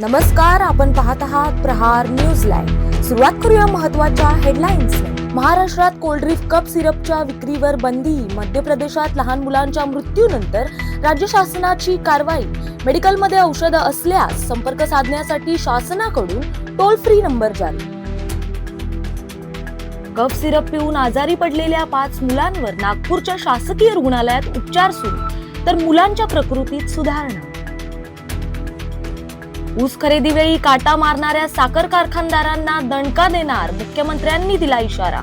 नमस्कार आपण पाहत आहात प्रहार न्यूज लाईव्ह. सुरुवात करूया महत्त्वाच्या हेडलाईन्स महाराष्ट्रात कोल्ड्रिफ कप सिरपच्या विक्रीवर बंदी. मध्य प्रदेशात लहान मुलांच्या मृत्यूनंतर राज्य शासनाची कारवाई. मेडिकलमध्ये औषधं असल्यास संपर्क साधण्यासाठी शासनाकडून टोल फ्री नंबर जारी. कफ सिरप पिऊन आजारी पडलेल्या पाच मुलांवर नागपूरच्या शासकीय रुग्णालयात उपचार सुरू. तर मुलांच्या प्रकृतीत सुधारणा. ऊस खरेदीवेळी काटा मारणाऱ्या साखर कारखानदारांना दणका देणार मुख्यमंत्र्यांनी दिला इशारा.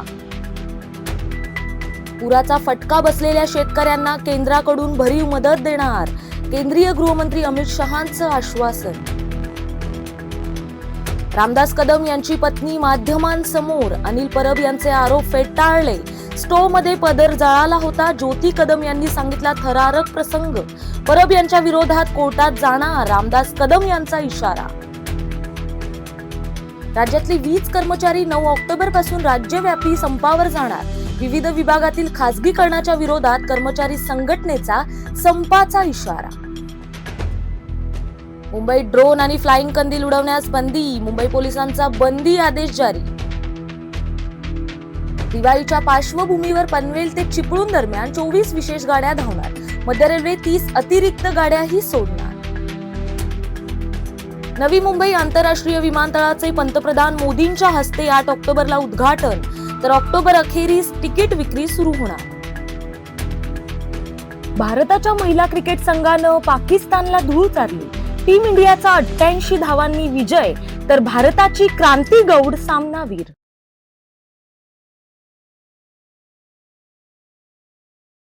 पुराचा फटका बसलेल्या शेतकऱ्यांना केंद्राकडून भरीव मदत देणार केंद्रीय गृहमंत्री अमित शहांचं आश्वासन. रामदास कदम यांची पत्नी माध्यमांसमोर अनिल परब यांचे आरोप फेटाळले. स्टोमध्ये पदर जळाला होता. ज्योती कदम यांनी सांगितला थरारक प्रसंग. परब यांच्या विरोधात कोर्टात जाणार रामदास कदम यांचा इशारा. राज्यातले वीज कर्मचारी नऊ ऑक्टोबरपासून राज्यव्यापी संपावर जाणार. विविध विभागातील खासगीकरणाच्या विरोधात कर्मचारी संघटनेचा संपाचा इशारा. मुंबईत ड्रोन आणि फ्लाइंग कंदील उडवण्यास बंदी मुंबई पोलिसांचा बंदी आदेश जारी. दिवाळीच्या पार्श्वभूमीवर पनवेल ते चिपळूण दरम्यान चोवीस विशेष गाड्या धावणार. मध्य रेल्वे तीस अतिरिक्त गाड्याही सोडणार. नवी मुंबई आंतरराष्ट्रीय विमानतळाचे पंतप्रधान मोदींच्या हस्ते आठ ऑक्टोबरला उद्घाटन तर ऑक्टोबर अखेरीस तिकीट विक्री सुरू होणार. भारताच्या महिला क्रिकेट संघानं पाकिस्तानला धूळ चारली. टीम इंडियाचा अठ्ठ्याऐंशी धावांनी विजय तर भारताची क्रांती गौड सामनावीर.